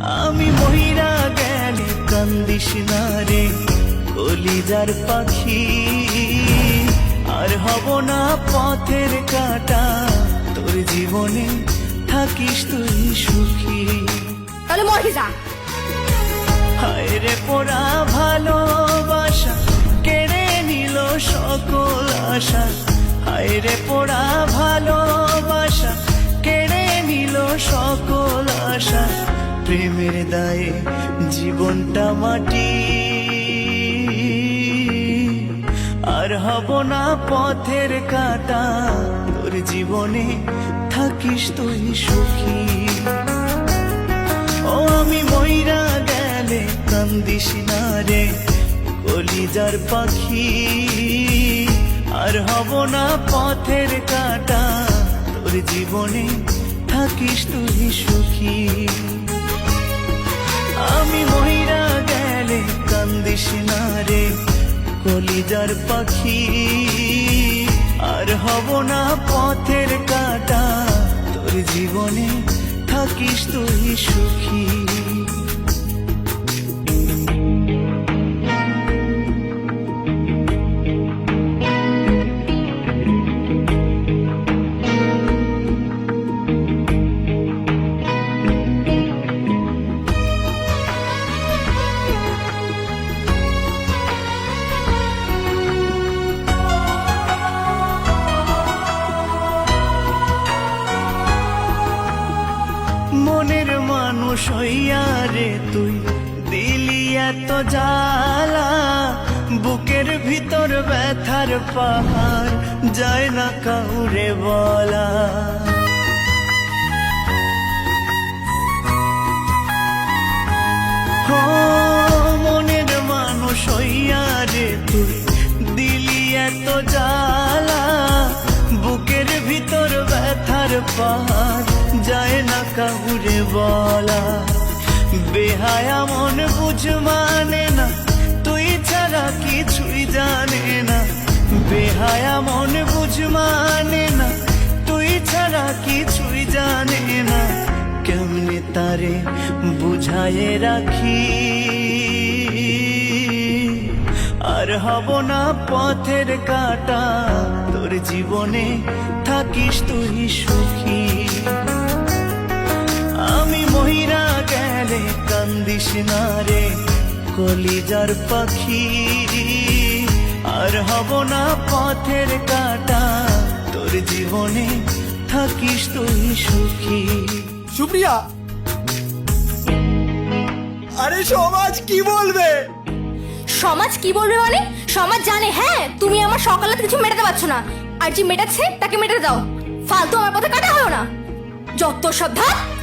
আমি মহিরা গেলে কান্দিস না রে কলিজার পাখি। আর হব না পথের কাটা তোর জীবনে থাকিস তুই সুখী। তাহলে মরে যা। হায় রে পোড়া ভালোবাসা কেড়ে নিল সকল আশা। হায় রে পোড়া ভালোবাসা কেড়ে নিল সকল আশা। প্রেমের দায়ে জীবনটা মাটি। আর হব না পথের কাটা, তোর জীবনে থাকিস তুই সুখী। ও আমি ময়রা গেলে কান্দিস না রে, কলিজার পাখি। আর হব না পথের কাটা, তোর জীবনে থাকিস তুই সুখী। আমি মহিরা গেলে কান্দিস না রে, কলিজার পাখি। আর হব না পথের কাটা, তোর জীবনে থাকিস তুই সুখী। মানুষ রে তুই দিলি এত জ্বালা, বুকের ভিতর ব্যথার পাহাড়, যায় না কাউরে বলা। মনের মানুষ রে তুই দিলি এত জ্বালা, বুকের ভিতর ব্যথার পাহাড় না বলা। বেহায়া মন বুঝ মানে না, তুই ছাড়া কিছুই জানে না। বেহায়া মন বুঝ মানে না, তুই ছাড়া কিছুই জানে না। কেমনে তারে বুঝায় রাখি? আর হব না পথের কাটা, তোর জীবনে থাকিস তুই সুখী। আমি মহিরা গেলে কান্দিস না রে কলিজার পাখি। আর হব না পথের কাটা তোর জীবনে থাকিস তুই সুখী। সুপ্রিয়া! আরে সমাজ কি বলবে? সমাজ কি বলবে মানে? সমাজ জানে হ্যাঁ তুমি আমার সকালে কিছু মেটাতে পারছ না। আর যে মেটাচ্ছে তাকে মেটাতে দাও। ফালতু আমার পথে কাটা হলো না। যত সব ধাপ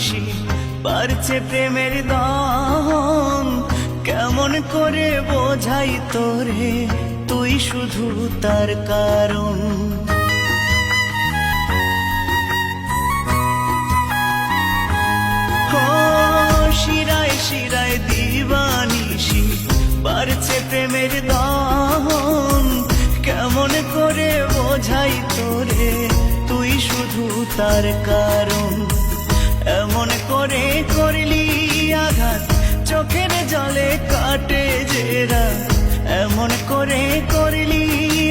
দিবানিসি বাড়ছে প্রেমের দম কেমন করে বোঝাই তোরে, তুই শুধু তার কারণ। শিরায় শিরায় দিবানিসি বাড়ছে প্রেমের দম কেমন করে বোঝাই তোরে, তুই শুধু তার কারণ। চোখের জলে কাটে জেরা এমন করে করলি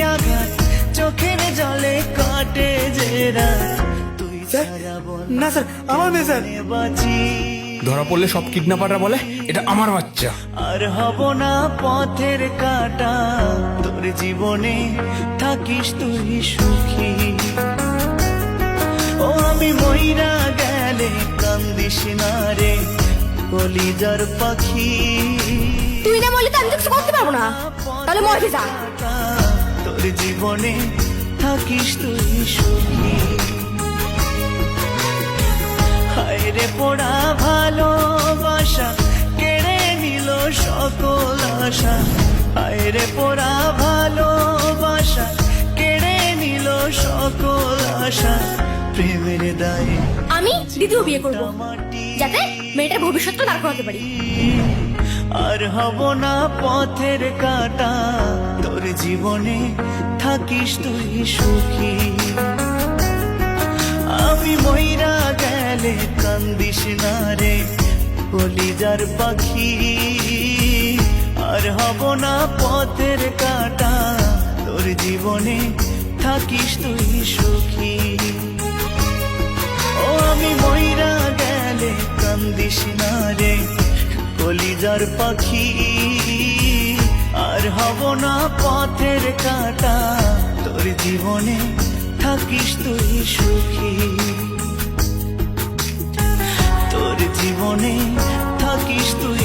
আঘাত। চোখের জলে কাটে জেরা তুই না স্যার আমার মেয়ে স্যার। বাঁচি। ধরা পড়লে সব কিডন্যাপাররা বলে এটা আমার বাচ্চা। আর হব না পথের কাটা। তোর জীবনে থাকিস তুই সুখী। ও আমি ময়রা গেলে কান্দিস না রে। কলিজার পাখি। তুই না বললে তো আমি তো কিছু করতে পারব না। তাহলে মরে যা। তোর জীবনে থাকিস তুই সুখী। হায় রে পোড়া ভালোবাসা কেড়ে নিল সকল আশা। হায় রে পোড়া ভালোবাসা কেড়ে নিল সকল আশা। প্রেমের দায়ে আমি দ্বিতীয় বিয়ে করব। যাতে মেয়েটার ভবিষ্যৎটা দাঁড় করাতে পারি। আর হব না পথের কাটা, তোর জীবনে থাকিস তুই সুখী। আমি ময়রা গেলে কান্দিস না রে, কলিজার পাখি। আর হব না পথের কাটা, তোর জীবনে থাকিস তুই সুখী। ও আমি ময়রা গেলে কলিজার পাখি, আর হব না পথের কাটা। তোর জীবনে থাকিস তুই সুখী। তোর জীবনে থাকিস তুই